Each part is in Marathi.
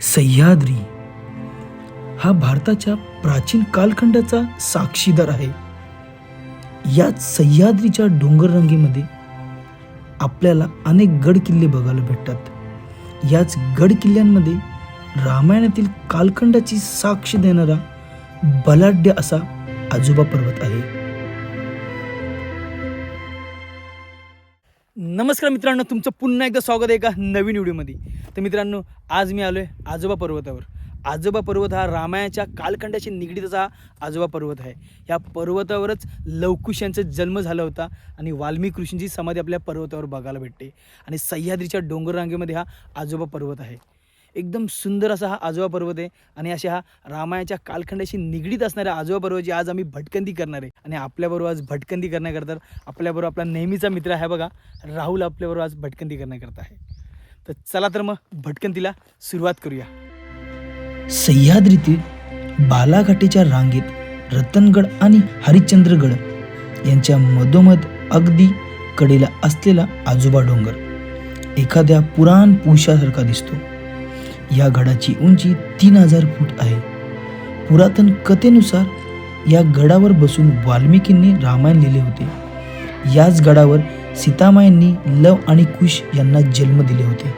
सह्याद्री. हा भारताच्या प्राचीन कालखंडाचा साक्षीदार आहे. याच सह्याद्रीच्या डोंगररांगेमध्ये आपल्याला अनेक गड किल्ले बघायला भेटतात. याच गड किल्ल्यांमध्ये रामायणातील कालखंडाची साक्ष देणारा बलाढ्य असा आजोबा पर्वत आहे. नमस्कार मित्रांनो तुमचं पुन्हा एकदा स्वागत आहे एका नवीन व्हिडिओमध्ये. तर मित्रांनो आज मी आलो आहे आजोबा पर्वतावर. आजोबा पर्वत हा रामायणाच्या कालखंडाशी निगडीत असा हा आजोबा पर्वत आहे. या पर्वतावरच लवकुश यांचा जन्म झाला होता आणि वाल्मिक ऋषींची समाधी आपल्या पर्वतावर बघायला भेटते. आणि सह्याद्रीच्या डोंगर रांगेमध्ये हा आजोबा पर्वत आहे. एकदम सुंदर असा हा आजोबा पर्वत आहे. आणि अशा हा रामायणाच्या कालखंडाशी निगडीत असणाऱ्या आजोबा पर्वताची आज आम्ही भटकंती करणार आहे. आणि आपल्याबरोबर आज भटकंती करण्याकरता आपल्याबरोबर आपला नेहमीचा मित्र आहे बघा. राहुल आपल्याबरोबर आज भटकंती करण्याकरता आहे. तर चला तर मग भटकंतीला सुरुवात करूया. सह्याद्रीतील बालाघाटीच्या रांगेत रतनगड आणि हरिश्चंद्रगड यांच्या मधोमध अगदी कडेला असलेला आजोबा डोंगर एखाद्या पुराण पुरुषासारखा दिसतो. या गडाची उंची तीन हजार फूट आहे. पुरातन कथेनुसार या गडावर बसून वाल्मिकींनी रामायण लिहिले होते. याच गडावर सीतामायांनी लव आणि कुश यांना जन्म दिले होते.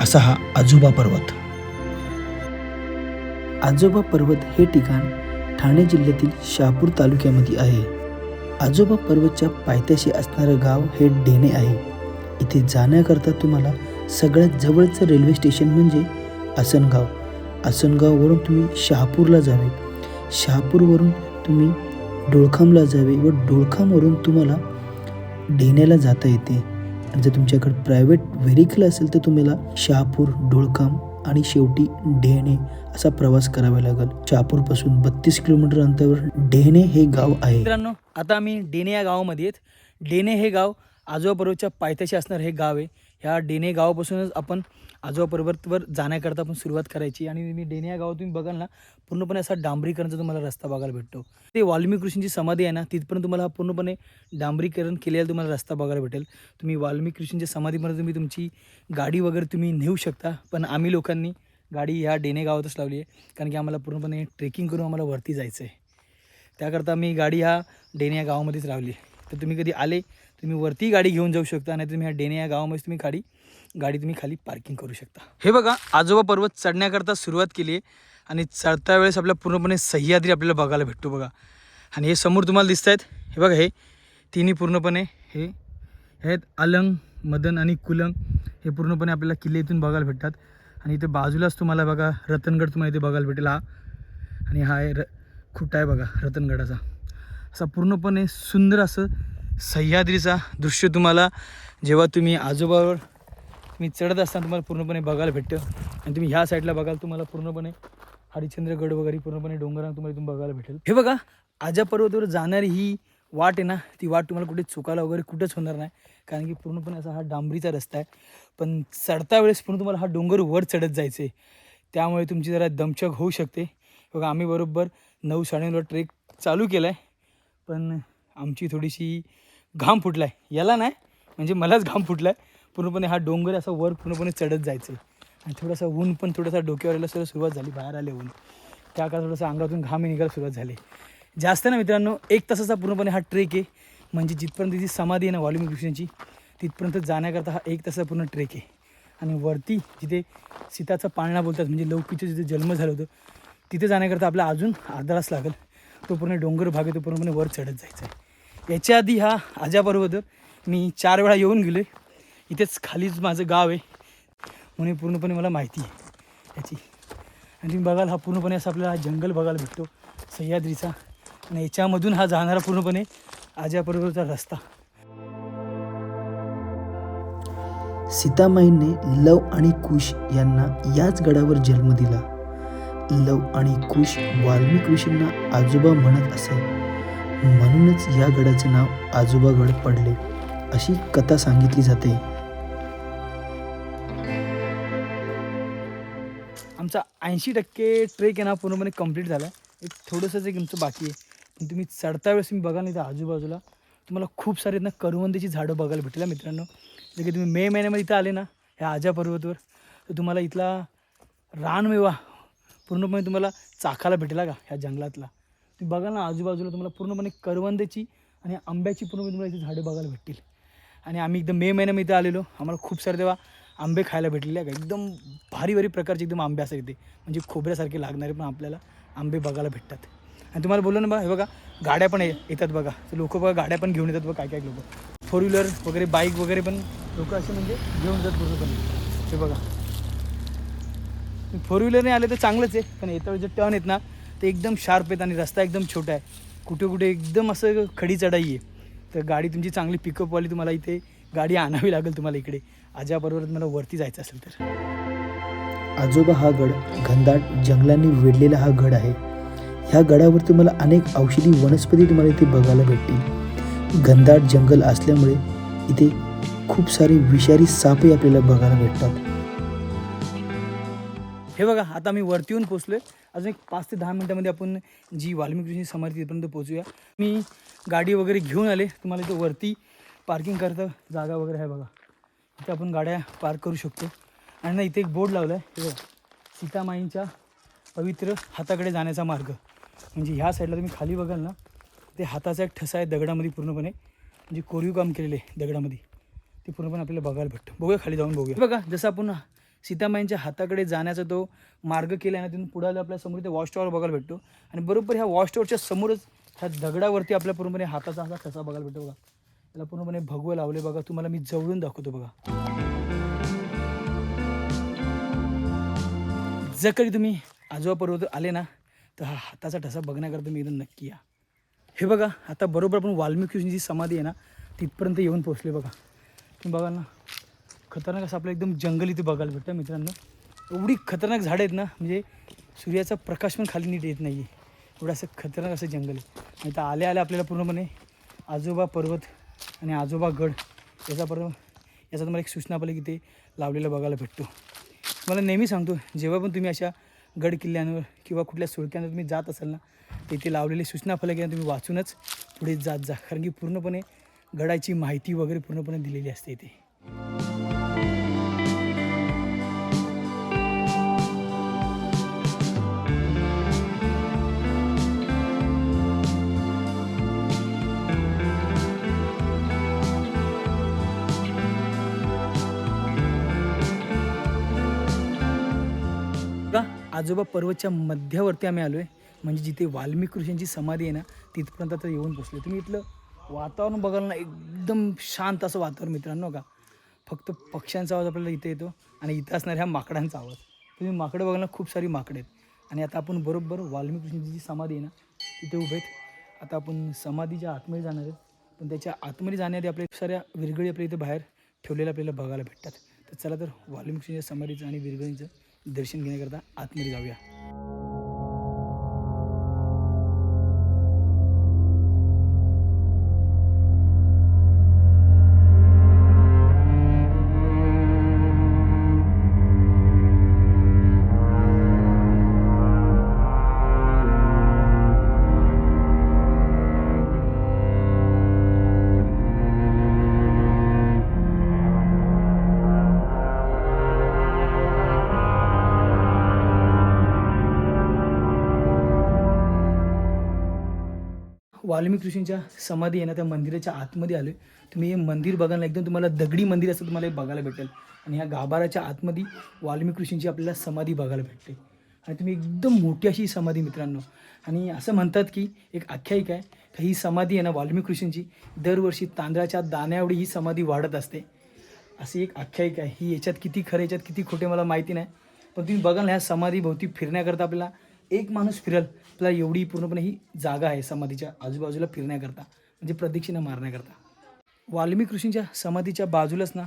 असा हा आजोबा पर्वत. आजोबा पर्वत हे ठिकाण ठाणे जिल्ह्यातील शहापूर तालुक्यामध्ये आहे. आजोबा पर्वतच्या पायथ्याशी असणारं गाव हे डेणे आहे. इथे जाण्याकरता तुम्हाला सगळ्यात जवळचं रेल्वे स्टेशन म्हणजे आसनगाव. आसनगाववरून तुम्ही शहापूरला जावे. शहापूरवरून तुम्ही डोळखामला जावे व डोळखामवरून तुम्हाला डेण्याला जाता येते. जर तुमच्याकडे प्रायव्हेट व्हेरिकल असेल तर तुम्हाला शहापूर डोळखाम आणि शेवटी डेहणे असा प्रवास करावा लागेल. शहापूरपासून बत्तीस किलोमीटर अंतरावर डेहणे हे गाव आहे. मित्रांनो आता आम्ही डेणे या गावामध्ये आहेत. डेणे हे गाव आजोबा पायथ्याशी असणार हे गाव आहे. ह्या डेने गावापासूनच आपण आजोबा पर्वतवर जाण्याकरता आपण सुरुवात करायची. आणि मी डेने या गावात तुम्ही बघाल ना पूर्णपणे असा डांबरीकरणचा तुम्हाला रस्ता बघायला भेटतो. ते वाल्मिक ऋषींची समाधी आहे ना तिथपर्यंत तुम्हाला हा पूर्णपणे डांबरीकरण केलेला तुम्हाला रस्ता बघायला भेटेल. तुम्ही वाल्मिक ऋषींच्या समाधीमध्ये तुम्ही तुमची गाडी वगैरे तुम्ही नेऊ शकता पण आम्ही लोकांनी गाडी ह्या डेने गावातच लावली आहे कारण की आम्हाला पूर्णपणे ट्रेकिंग करून आम्हाला वरती जायचं आहे त्याकरता मी गाडी ह्या डेने या गावामध्येच लावली आहे. तर तुम्ही कधी आले तुम्ही वरती गाडी घेऊन जाऊ शकता नाही तुम्ही ह्या डेने या गावामध्ये तुम्ही गाडी गाडी तुम्ही खाली पार्किंग करू शकता. हे बघा आजोबा पर्वत चढण्याकरता सुरुवात केली आहे आणि चढता वेळेस आपल्या पूर्णपणे सह्याद्री आपल्याला बघायला भेटतो बघा. आणि हे समोर तुम्हाला दिसत आहेत हे बघा हे तिन्ही पूर्णपणे हे हे आहेत. अलंग मदन आणि कुलंग हे पूर्णपणे आपल्याला किल्ले इथून बघायला भेटतात. आणि इथे बाजूलाच तुम्हाला बघा रतनगड तुम्हाला इथे बघायला भेटेल. हा. आणि हा आहे र खुटा आहे बघा रतनगडाचा. असा पूर्णपणे सुंदर असं सह्याद्रीचा दृश्य तुम्हाला. जेव्हा तुम्ही आजोबावर तुम्ही चढत असताना तुम्हाला पूर्णपणे बघायला भेटतं. आणि तुम्ही ह्या साईडला बघाल तुम्हाला पूर्णपणे हरिश्चंद्रगड वगैरे पूर्णपणे डोंगरांना तुम्हाला इथून बघायला भेटेल. हे बघा आजा पर्वतावर जाणारी ही वाट आहे ना ती वाट तुम्हाला कुठे चुकायला वगैरे कुठेच होणार नाही. कारण की पूर्णपणे असा हा डांबरीचा रस्ता आहे. पण चढता वेळेस पूर्ण तुम्हाला हा डोंगर वर चढत जायचं आहे त्यामुळे तुमची जरा दमछक होऊ शकते. बघा आम्ही बरोबर नऊ साडेनऊला ट्रेक चालू केला आहे पण आमची थोडीशी घाम फुटला आहे याला नाही म्हणजे मलाच घाम फुटला आहे पूर्णपणे हा डोंगर असा वर पूर्णपणे चढत जायचं. आहे आणि थोडासा ऊन पण थोडासा डोक्यावर यायला सुद्धा सुरुवात झाली बाहेर आले ऊन. त्या काळात थोडंसं अंगातून घाम निघायला सुरुवात झाली. जास्त ना मित्रांनो एक तासाचा पूर्णपणे हा ट्रेक आहे. म्हणजे जिथपर्यंत जी समाधी आहे ना वॉल्युम कृष्णाची तिथपर्यंत जाण्याकरता हा एक तासाचा पूर्ण ट्रेक आहे. आणि वरती जिथे सीताचा पाळणा बोलतात म्हणजे लौकीचं जिथे जन्म झालं होतं तिथे जाण्याकरता आपला अजून अर्धा तास लागेल. तो पूर्ण डोंगर भाग आहे तो पूर्णपणे वर चढत जायचा आहे. याच्या आधी हा आजाबरोबर पर्वत मी चार वेळा येऊन गेलो आहे इथेच खालीच माझं गाव आहे. म्हणून पूर्णपणे मला माहिती आहे याची. आणि तुम्ही बघाल हा पूर्णपणे असा आपल्याला हा जंगल बघायला भेटतो सह्याद्रीचा. आणि याच्यामधून हा जाणारा पूर्णपणे आजाबरोबरचा रस्ता. सीतामाईंनी लव आणि कुश यांना याच गडावर जन्म दिला. लव आणि कुश वाल्मिक ऋषींना आजोबा म्हणत असे. म्हणूनच या गडाचे नाव आजोबा गड पडले अशी कथा सांगितली जाते. आमचा ऐंशी टक्के ट्रेक आहे ना पूर्णपणे कंप्लीट झाला. एक थोडंसंच एक आमचं बाकी आहे. पण तुम्ही चढता वेळेस तुम्ही बघाल नाही तर आजूबाजूला तुम्हाला खूप सारे ना करवंदीची झाडं बघायला भेटेल मित्रांनो. जे की तुम्ही मे महिन्यामध्ये इथं आले ना ह्या आजा पर्वतवर तर तुम्हाला इथला रानमेवा पूर्णपणे तुम्हाला चाखायला भेटेल का ह्या जंगलातला. तुम्ही बघाल ना आजूबाजूला तुम्हाला पूर्णपणे करवंदाची आणि आंब्याची पूर्णपणे म्हणजे तुम्हाला इथे झाडे बघायला भेटतील. आणि आम्ही एकदम मे महिन्यामध्ये इथे आलेलो. आम्हाला खूप सारे तेव्हा आंबे खायला भेटलेले का एकदम भारी भारी प्रकारचे एकदम आंबे असतात इथे. म्हणजे खोबऱ्यासारखे लागणारे पण आपल्याला आंबे बघायला भेटतात. आणि तुम्हाला बोललो ना बघा हे बघा गाड्या पण ये- येतात बघा. लोक बघा गाड्या पण घेऊन येतात बघा काय काय लोक. फोर व्हीलर वगैरे बाईक वगैरे पण लोक असे म्हणजे घेऊन जातात पूर्णपणे. हे बघा. फोर व्हीलरने आले तर चांगलंच आहे पण येत्या जे टर्न आहेत ना ते एकदम शार्प आहेत आणि रस्ता एकदम छोटा आहे. कुठे कुठे एकदम असं खडी चढाई आहे. तर गाडी तुमची चांगली पिकअपवाली तुम्हाला इथे गाडी आणावी लागेल तुम्हाला इकडे. आजाबरोबर तुम्हाला वरती जायचं असेल तर. आजोबा हा गड घनदाट जंगलांनी वेढलेला हा गड आहे. ह्या गडावर तुम्हाला अनेक औषधी वनस्पती तुम्हाला इथे बघायला भेटतील. घनदाट जंगल असल्यामुळे इथे खूप सारे विषारी सापही आपल्याला बघायला भेटतात. हे बघा आता आम्ही वरती येऊन पोचलोय अजून एक पाच ते दहा मिनिटामध्ये आपण जी वाल्मिकी समाधी तिथपर्यंत पोहोचूया. मी गाडी वगैरे घेऊन आले. तुम्हाला इथं वरती पार्किंग करता जागा वगैरे आहे बघा. इथे आपण गाड्या पार्क करू शकतो. आणि ना इथे एक बोर्ड लावला आहे हे बघा सीतामाईंच्या पवित्र हाताकडे जाण्याचा मार्ग. म्हणजे ह्या साईडला तुम्ही खाली बघाल ना ते हाताचा एक ठसा आहे दगडामध्ये पूर्णपणे. म्हणजे कोरीव काम केलेले आहे दगडामध्ये. ते पूर्णपणे आपल्याला बघायला भेटतं. बघूया खाली जाऊन बघूया. बघा जसं आपण सीतामाईंच्या हाताकडे जाण्याचा तो मार्ग केला आहे ना तिथून पुढे आपल्यासमोर ते वॉश टॉवर बघायला भेटतो. आणि बरोबर ह्या वॉश टॉवरच्या समोरच ह्या दगडावरती आपल्या पूर्णपणे हाताचा असा ठसा बघायला भेटतो बघा. त्याला पूर्णपणे भगवे लावले बघा. तुम्हाला मी जवळून दाखवतो बघा. जर कधी तुम्ही आजोबा पर्वत आले ना तर हा हाताचा ठसा बघण्याकरता मी एकदम नक्की या. हे बघा आता बरोबर आपण वाल्मिकी जी समाधी आहे ना तिथपर्यंत येऊन पोहोचले बघा. तुम्ही बघा ना. खतरनाक असं आपलं एकदम जंगल इथे बघायला भेटतं मित्रांनो. एवढी खतरनाक झाडं आहेत ना म्हणजे सूर्याचा प्रकाश पण खाली नीट येत नाही आहे एवढं असं खतरनाक असं जंगल आहे. नाही तर आल्या आल्या आपल्याला पूर्णपणे आजोबा पर्वत आणि आजोबा गड याचा पर्व याचा तुम्हाला एक सूचना आपल्याला इथे लावलेला बघायला भेटतो. मला नेहमी सांगतो जेव्हा पण तुम्ही अशा गड किल्ल्यांवर किंवा कुठल्या सुळक्यांवर तुम्ही जात असाल ना तिथे लावलेली सूचना फलक आहे तुम्ही वाचूनच पुढे जात जा. कारण की पूर्णपणे गडाची माहिती वगैरे पूर्णपणे दिलेली असते इथे. आजोबा पर्वतच्या मध्यावरती आम्ही आलो आहे म्हणजे जिथे वाल्मिक ऋषींची समाधी आहे ना तिथपर्यंत आता येऊन पोचलो तुम्ही इथलं वातावरण बघायला ना एकदम शांत असं वातावरण मित्रांनो का फक्त पक्ष्यांचा आवाज आपल्याला इथे येतो आणि इथं असणाऱ्या ह्या माकडांचा आवाज. तुम्ही माकडं बघायला खूप सारी माकडं आहेत. आणि आता आपण बरोबर वाल्मिक ऋषींची जी समाधी आहे ना तिथे उभे आहेत. आता आपण समाधीच्या आतमध्ये जाणार आहेत पण त्याच्या आतमध्ये जाण्याआधी आपल्या खूप साऱ्या विरगळी आपल्या इथे बाहेर ठेवलेल्या आपल्याला बघायला भेटतात. तर चला तर वाल्मिकीच्या समाधीचं आणि विरगळीचं दर्शन घेण्याकरता आतमध्ये जाऊया. वाल्मिक ऋषींच्या समाधी आहे ना त्या मंदिराच्या आतमध्ये आलो तुम्ही हे मंदिर बघायला एकदम तुम्हाला दगडी मंदिर असं तुम्हाला हे बघायला भेटेल. आणि ह्या गाभाराच्या आतमध्ये वाल्मिक ऋषींची आपल्याला समाधी बघायला भेटते. आणि तुम्ही एकदम मोठी अशी समाधी मित्रांनो. आणि असं म्हणतात की एक आख्यायिका आहे का ही समाधी आहे ना वाल्मिक ऋषींची दरवर्षी तांदळाच्या दाण्यावडी ही समाधी वाढत असते. अशी एक आख्यायिका आहे. ही याच्यात किती खरं याच्यात किती खोटे मला माहिती नाही. पण तुम्ही बघाल ह्या समाधीभोवती फिरण्याकरता आपल्याला एक माणूस फिरल आपल्याला एवढी पूर्णपणे ही जागा आहे समाधीच्या आजूबाजूला फिरण्याकरता म्हणजे प्रदक्षिणा मारण्याकरता. वाल्मिक ऋषींच्या समाधीच्या बाजूलाच ना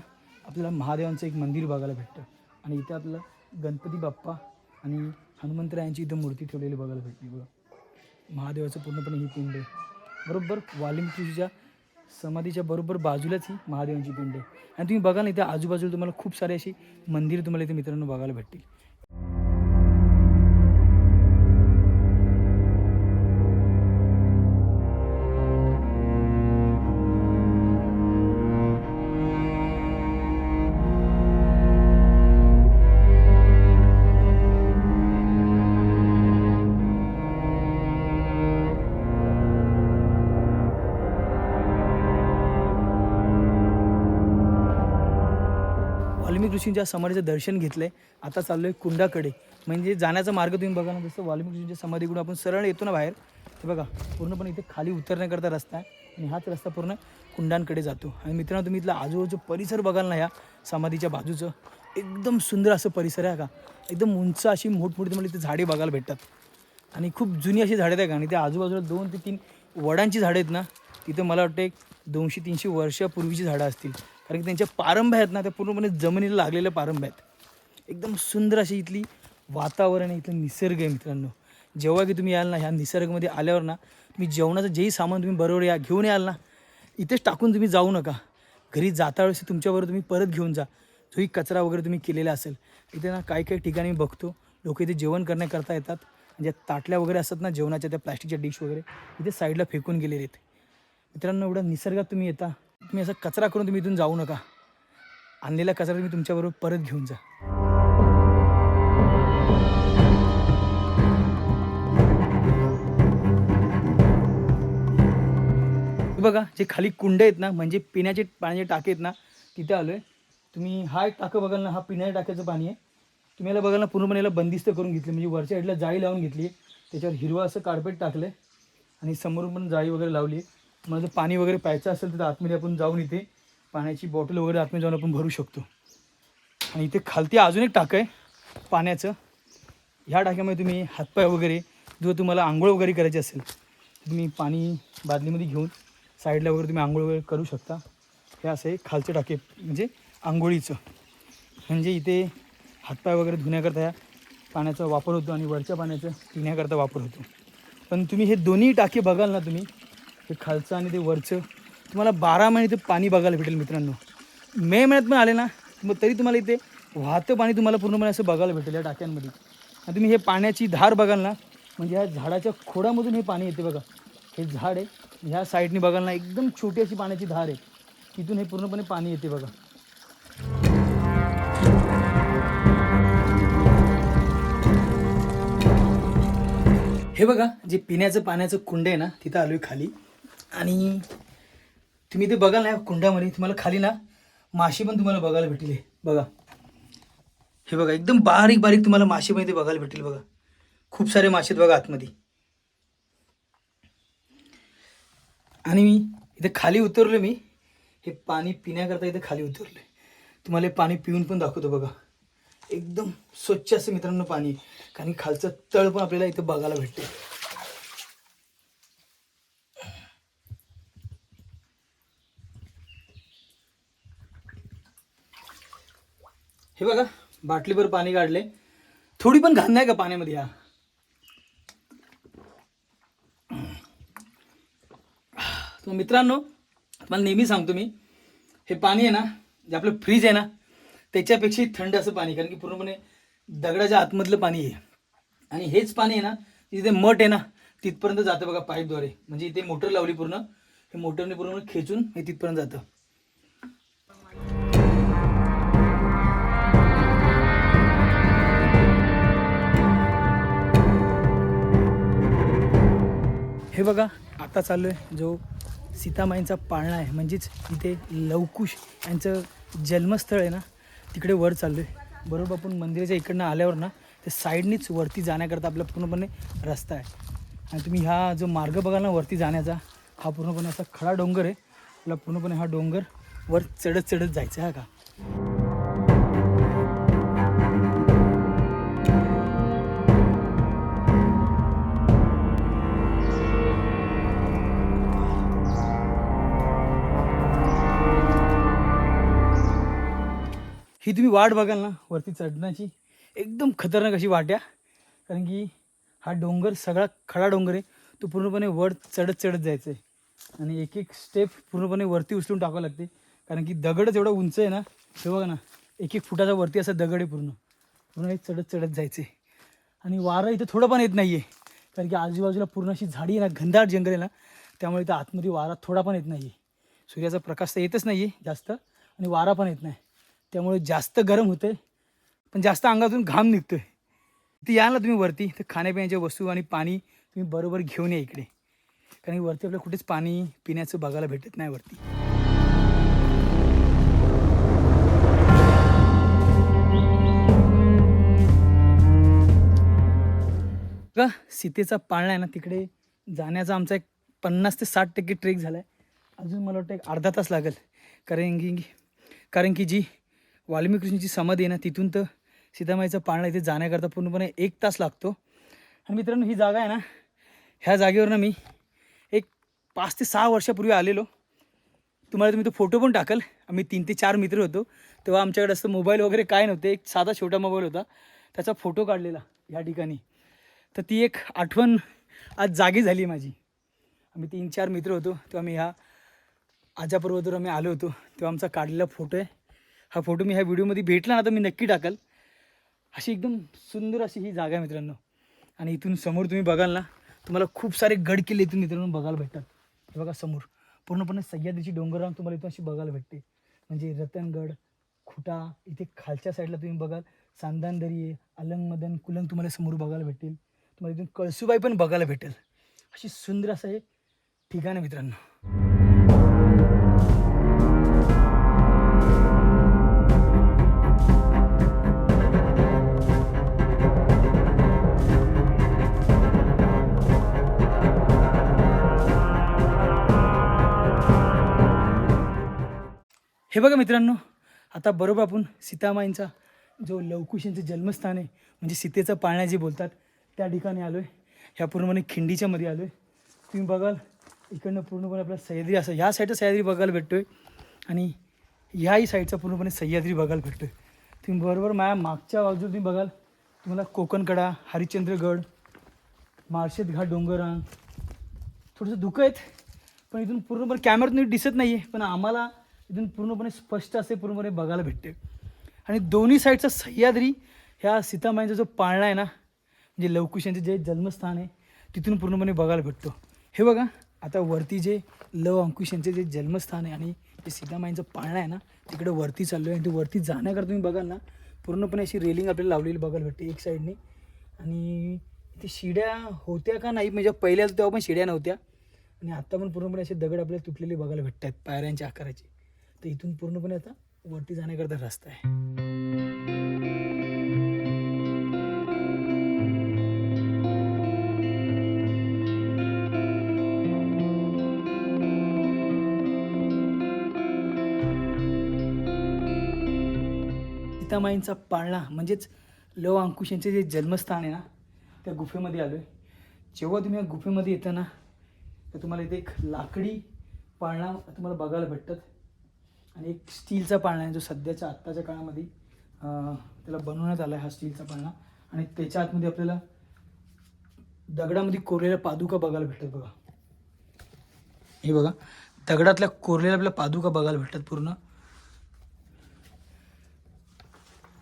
आपल्याला महादेवांचं एक मंदिर बघायला भेटतं. आणि इथे आपल्याला गणपती बाप्पा आणि हनुमंतरायांची इथं मूर्ती ठेवलेली बघायला भेटली बघा. महादेवाचं पूर्णपणे ही पिंड आहे. बरोबर वाल्मिक ऋषीच्या समाधीच्या बरोबर बाजूलाच ही महादेवांची पिंड आहे. आणि तुम्ही बघाल ना इथे आजूबाजूला तुम्हाला खूप सारे अशी मंदिरं तुम्हाला इथे मित्रांनो बघायला भेटतील. ऋषींच्या समाधीचं दर्शन घेतलं आहे आता चाललो आहे कुंडाकडे. म्हणजे जाण्याचा मार्ग तुम्ही बघा ना जसं वाल्मिक ऋषींच्या समाधीकडून आपण सरळ येतो ना बाहेर ते बघा पूर्णपणे इथे खाली उतरण्याकरता रस्ता आहे आणि हाच रस्ता पूर्ण कुंडांकडे जातो. आणि मित्रांनो तुम्ही इथला आजूबाजू परिसर बघाल ना ह्या समाधीच्या बाजूचं. एकदम सुंदर असं परिसर आहे का एकदम उंच अशी मोठमोठी तुम्हाला इथे झाडे बघायला भेटतात. आणि खूप जुनी अशी झाडं आहेत का? आणि त्या आजूबाजूला दोन ते तीन वडांची झाडं आहेत ना तिथं मला वाटतं एक दोनशे तीनशे वर्षापूर्वीची झाडं असतील. कारण की त्यांच्या पारंभ आहेत ना त्या पूर्णपणे जमिनीला लागलेल्या पारंभ आहेत. एकदम सुंदर अशी इथली वातावरण आहे इथलं निसर्ग आहे मित्रांनो. जेव्हा की तुम्ही याल ना ह्या निसर्गामध्ये आल्यावर ना तुम्ही जेवणाचं जेही सामान तुम्ही बरोबर या घेऊन याल ना इथेच टाकून तुम्ही जाऊ नका. घरी जाता वेळेस तुमच्याबरोबर तुम्ही परत घेऊन जा. जोही कचरा वगैरे तुम्ही केलेला असेल. इथे ना काही काही ठिकाणी मी बघतो लोक इथे जेवण करण्याकरता येतात. म्हणजे ताटल्या वगैरे असतात ना जेवणाच्या त्या प्लास्टिकच्या डिश वगैरे इथे साईडला फेकून गेलेले आहेत. मित्रांनो एवढा निसर्गात तुम्ही येता. तुम्ही असा कचरा करून तुम्ही इथून जाऊ नका. आणलेला कचरा तुम्ही तुमच्याबरोबर परत घेऊन जा. बघा जे खाली कुंड आहेत ना म्हणजे पिण्याचे पाण्याचे टाके आहेत ना तिथे आलो आहे तुम्ही हा एक टाकं बघाल ना हा पिण्याच्या टाक्याचं पाणी आहे. तुम्ही याला बघाल ना पूर्णपणे याला बंदिस्त करून घेतली म्हणजे वरच्या साईडला जाळी लावून घेतली त्याच्यावर हिरवं असं कार्पेट टाकलं आहे आणि समोरून पण जाळी वगैरे लावली आहे. मला जर पाणी वगैरे प्यायचं असेल तर आतमध्ये आपण जाऊन इथे पाण्याची बॉटल वगैरे आतमध्ये जाऊन आपण भरू शकतो. आणि इथे खालती अजून एक टाकं आहे पाण्याचं. ह्या टाक्यामध्ये तुम्ही हातपाय वगैरे जो तुम्हाला आंघोळ वगैरे करायची असेल तुम्ही पाणी बादलीमध्ये घेऊन साईडला वगैरे तुम्ही आंघोळ वगैरे करू शकता. हे असं आहे खालचे टाके म्हणजे आंघोळीचं. म्हणजे इथे हातपाय वगैरे धुण्याकरता ह्या पाण्याचा वापर होतो आणि वरच्या पाण्याचं पिण्याकरता वापर होतो. पण तुम्ही हे दोन्ही टाके बघाल ना तुम्ही हे खालचं आणि ते वरचं. तुम्हाला बारा महिने ते पाणी बघायला भेटेल मित्रांनो. मे महिन्यात पण आले ना मग तरी तुम्हाला इथे वाहतं पाणी तुम्हाला पूर्णपणे असं बघायला भेटेल या टाक्यांमध्ये. आणि तुम्ही हे पाण्याची धार बघाल ना म्हणजे ह्या झाडाच्या खोडामधून हे पाणी येते बघा. हे झाड आहे ह्या साईडने बघाल ना एकदम छोटी अशी पाण्याची धार आहे. तिथून हे पूर्णपणे पाणी येते बघा. हे बघा जे पिण्याचं पाण्याचं कुंड आहे ना तिथं आलो आहे खाली. आणि तुम्ही ते बघाल ना कुंडामध्ये तुम्हाला खाली ना मासे पण तुम्हाला बघायला भेटले बघा. हे बघा एकदम बारीक बारीक तुम्हाला मासे पण इथे बघायला भेटेल बघा. खूप सारे मासे आहेत बघा आतमध्ये. आणि मी इथे खाली उतरलो मी. हे पाणी पिण्याकरता इथे खाली उतरलो तुम्हाला हे पाणी पिऊन पण दाखवतो बघा. एकदम स्वच्छ असं मित्रांनो पाणी. कारण खालचं तळ पण आपल्याला इथं बघायला भेटते हे बघा बाटलीभर पाणी काढले. थोडी पण घाण नाही का पाण्यामध्ये हा तर मित्रांनो मला नेहमी सांगतो मी हे पाणी आहे ना जे आपलं फ्रीज आहे ना त्याच्यापेक्षाही थंड असं पाणी कारण की पूर्णपणे दगडाच्या आतमधलं पाणी आहे. आणि हेच पाणी आहे ना जिथे मठ आहे ना तिथपर्यंत जातं बघा पाईपद्वारे. म्हणजे इथे मोटर लावली पूर्ण हे मोटरने पूर्ण खेचून हे तिथपर्यंत जातं. हे बघा आता चाललो आहे जो सीतामाईंचा पाळणा आहे. म्हणजेच इथे लवकुश यांचं जन्मस्थळ आहे ना तिकडे वर चाललो आहे बरोबर आपण मंदिराच्या इकडनं आल्यावर ना ते साईडनीच वरती जाण्याकरता आपला पूर्णपणे रस्ता आहे. आणि तुम्ही हा जो मार्ग बघाल ना वरती जाण्याचा हा पूर्णपणे असा खडा डोंगर आहे. आपला पूर्णपणे हा डोंगर वर चढत चढत जायचा आहे का? ही तुम्ही वाट बघाल ना वरती चढण्याची. एकदम खतरनाक अशी वाट आहे. कारण की हा डोंगर सगळा खडा डोंगर आहे. तो पूर्णपणे वर चढत चढत जायचं आहे आणि एक एक स्टेप पूर्णपणे वरती उचलून टाकावं लागते. कारण की दगडच एवढा उंच आहे ना हे बघा ना एक एक फुटाचा वरती असा दगड आहे पूर्ण. पूर्ण एक चढत चढत जायचं आहे आणि वारं इथं थोडं पण येत नाही आहे कारण की आजूबाजूला पूर्ण अशी झाडी आहे ना घनदाट जंगल आहे ना त्यामुळे इथं आतमध्ये वारा थोडा पण येत नाही आहे सूर्याचा प्रकाश तर येतच नाही आहे जास्त आणि वारा पण येत नाही. त्यामुळे जास्त गरम होतं आहे पण जास्त अंगातून घाम निघतो आहे ते या ना तुम्ही वरती तर खाण्यापिण्याच्या वस्तू आणि पाणी तुम्ही बरोबर घेऊन या इकडे. कारण वरती आपल्याला कुठेच पाणी पिण्याचं बघायला भेटत नाही वरती. का सीतेचा पाळणा आहे ना तिकडे जाण्याचा आमचा एक पन्नास ते साठ टक्के ट्रेक झाला आहे अजून मला वाटतं एक अर्धा तास लागेल. कारण की कारण की जी वाल्मिकी समाधी आहे ना तिथून तर सीतामाईचं पाळणा इथे जाण्याकरता पूर्णपणे एक तास लागतो. आणि मित्रांनो ही जागा आहे ना ह्या जागेवर ना मी एक पाच ते सहा वर्षापूर्वी आलेलो. तुम्हाला तुम्ही तो फोटो पण टाकल. आम्ही तीन ते चार मित्र होतो. तेव्हा आमच्याकडे असं मोबाईल वगैरे काय नव्हते. एक साधा छोटा मोबाईल होता. त्याचा फोटो काढलेला या ठिकाणी. तर ती एक आठवण आज जागी झाली माझी. आम्ही तीन चार मित्र होतो. तेव्हा मी ह्या आजापर्वतावर आम्ही आलो होतो. तेव्हा आमचा काढलेला फोटो आहे. हा फोटो मी ह्या व्हिडिओमध्ये भेटला ना तर मी नक्की टाकल. अशी एकदम सुंदर अशी ही जागा आहे मित्रांनो. आणि इथून समोर तुम्ही बघाल ना तुम्हाला खूप सारे गड किल्ले इथून मित्रांनो बघायला भेटतात. हे बघा समोर. पूर्णपणे सह्याद्रीची डोंगररांग तुम्हाला इथून अशी बघायला भेटते. म्हणजे रतनगड खुटा इथे खालच्या साईडला तुम्ही बघाल. सांदानदरी आहे अलंग मदन कुलंग तुम्हाला समोर बघायला भेटेल तुम्हाला इथून कळसुबाई पण बघायला भेटेल. अशी सुंदर असं हे ठिकाण आहे मित्रांनो. हे बघा मित्रांनो आता बरोबर आपण सीतामाईंचा जो लवकुशांचं जन्मस्थान आहे म्हणजे सीतेचं पाळणा जे बोलतात त्या ठिकाणी आलो आहे ह्या पूर्णपणे खिंडीच्या मध्ये आलो आहे तुम्ही बघाल इकडनं पूर्णपणे आपला सह्याद्री असं ह्या साईडचा सह्याद्री बघायला भेटतो आहे आणि ह्याही साईडचा पूर्णपणे सह्याद्री बघायला भेटतो आहे तुम्ही बरोबर माझ्या मागच्या बाजूला तुम्ही बघाल तुम्हाला कोकणकडा हरिश्चंद्रगड माळशेत घाट डोंगरांग. थोडंसं धुकं आहेत पण इथून पूर्णपणे कॅमेरा तुम्ही दिसत नाही आहे पण आम्हाला इथून पूर्णपणे स्पष्ट असे पूर्णपणे बघायला भेटते. आणि दोन्ही साईडचा सह्याद्री ह्या सीतामाईंचा जो पाळणा आहे ना म्हणजे लवकुशांचे जे जन्मस्थान आहे तिथून पूर्णपणे बघायला भेटतो. हे बघा आता वरती जे लव अंकुश यांचे जे जन्मस्थान आहे आणि जे सीतामाईंचं पाळणा आहे ना तिकडे वरती चाललो आहे आणि ते वरती जाण्याकरता तुम्ही बघाल ना पूर्णपणे अशी रेलिंग आपल्याला लावलेली बघायला भेटते एक साईडने आणि इथे शिड्या होत्या का नाही म्हणजे पहिल्या तेव्हा पण शिड्या नव्हत्या. आणि आत्ता पण पूर्णपणे असे दगड आपल्याला तुटलेले बघायला भेटत आहेत पायऱ्यांच्या आकाराचे. तर इथून पूर्णपणे आता वरती जाण्याकरता रस्ता आहे. सीतामाईंचा पाळणा म्हणजेच लव अंकुश यांचे जे जन्मस्थान आहे ना त्या गुफेमध्ये आलो आहे जेव्हा तुम्ही या गुफेमध्ये येता ना तर तुम्हाला इथे एक लाकडी पाळणा तुम्हाला बघायला भेटतात. आणि एक स्टीलचा पाळणा आहे जो सध्याच्या आत्ताच्या काळामध्ये त्याला बनवण्यात आला आहे हा स्टीलचा पाळणा. आणि त्याच्या आतमध्ये आपल्याला दगडामध्ये कोरलेल्या पादुका बघायला भेटतात बघा. हे बघा दगडातल्या कोरलेल्या आपल्या पादुका बघायला भेटतात पूर्ण.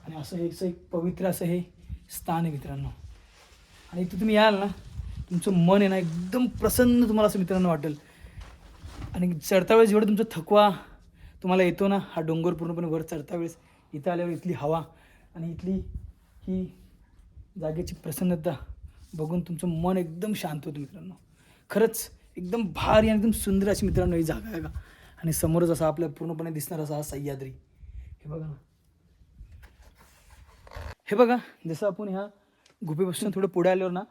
आणि असं हे असं एक पवित्र असं हे स्थान आहे मित्रांनो. आणि इथं तुम्ही याल ना तुमचं मन आहे ना एकदम प्रसन्न तुम्हाला असं मित्रांनो वाटेल. आणि चढता वेळेस जेवढं तुमचा थकवा तुम्हाला येतो ना हा डोंगर पूर्णपणे वर चढता वेळेस इथं आल्यावर इथली हवा आणि इथली ही जागेची प्रसन्नता बघून तुमचं मन एकदम शांत होतं मित्रांनो. खरंच एकदम भारी आणि एकदम सुंदर अशी मित्रांनो ही जागा आहे का आणि समोरच असा आपल्या पूर्णपणे दिसणार असा हा सह्याद्री. हे बघा ना. हे बघा जसं आपण ह्या गुफेपासून थोडं पुढे आल्यावर ना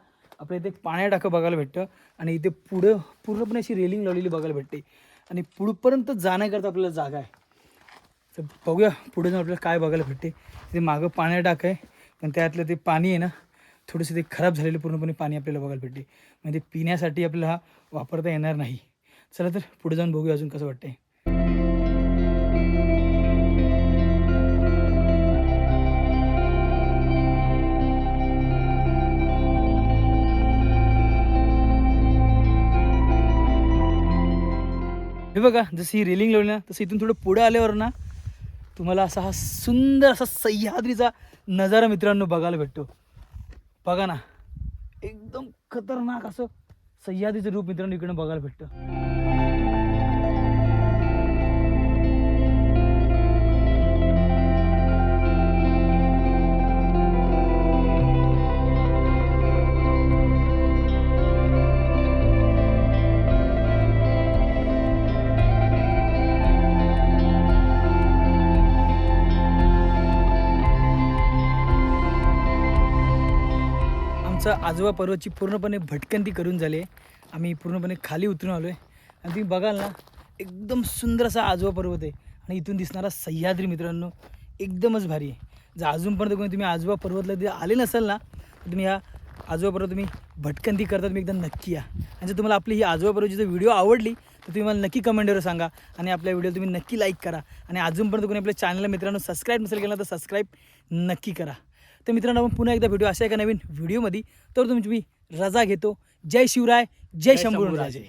आपल्या इथे एक पाण्या टाकं बघायला भेटतं आणि इथे पुढं पूर्णपणे अशी रेलिंग लावलेली बघायला भेटते. आणि पुढपर्यंत जाण्याकरता आपल्याला जागा आहे. तर बघूया पुढे जाऊन आपल्याला काय बघायला भेटते. ते मागं पाण्या टाक आहे. पण त्यातलं ते पाणी आहे ना थोडंसं ते खराब झालेलं पूर्णपणे पाणी आपल्याला बघायला भेटते. म्हणजे पिण्यासाठी आपल्याला वापरता येणार नाही. चला तर पुढे जाऊन बघूया अजून कसं वाटतंय. हे बघा जशी ही रेलिंग लावली ना तसं इथून थोडं पुढे आल्यावर ना तुम्हाला असा हा सुंदर असा सह्याद्रीचा नजारा मित्रांनो बघायला भेटतो. बघा ना एकदम खतरनाक असं सह्याद्रीचं रूप मित्रांनो इकडं बघायला भेटतं. आमचं आजोबा पर्वतची पूर्णपणे भटकंती करून झाली आहे. आम्ही पूर्णपणे खाली उतरून आलो आहे आणि तुम्ही बघाल ना एकदम सुंदर असा आजोबा पर्वत आहे. आणि इथून दिसणारा सह्याद्री मित्रांनो एकदमच भारी आहे. जर अजूनपर्यंत कोणी तुम्ही आजोबा पर्वतला तिथे आले नसाल ना तर तुम्ही ह्या आजोबा पर्वत तुम्ही भटकंती करता तुम्ही एकदम नक्की या. आणि जर तुम्हाला आपली ही आजोबा पर्वतची जर व्हिडिओ आवडली तर तुम्ही मला नक्की कमेंटवर सांगा. आणि आपल्या व्हिडिओ तुम्ही नक्की लाईक करा. आणि अजूनपर्यंत कोणी आपल्या चॅनलला मित्रांनो सबस्क्राईब नसेल केला तर सबस्क्राईब नक्की करा. तर मित्रांनो आपण पुन्हा एकदा भेटू अशा एका नवीन व्हिडिओमध्ये. तर तुम्ही रजा घेतो. जय शिवराय जय शंभूराजे.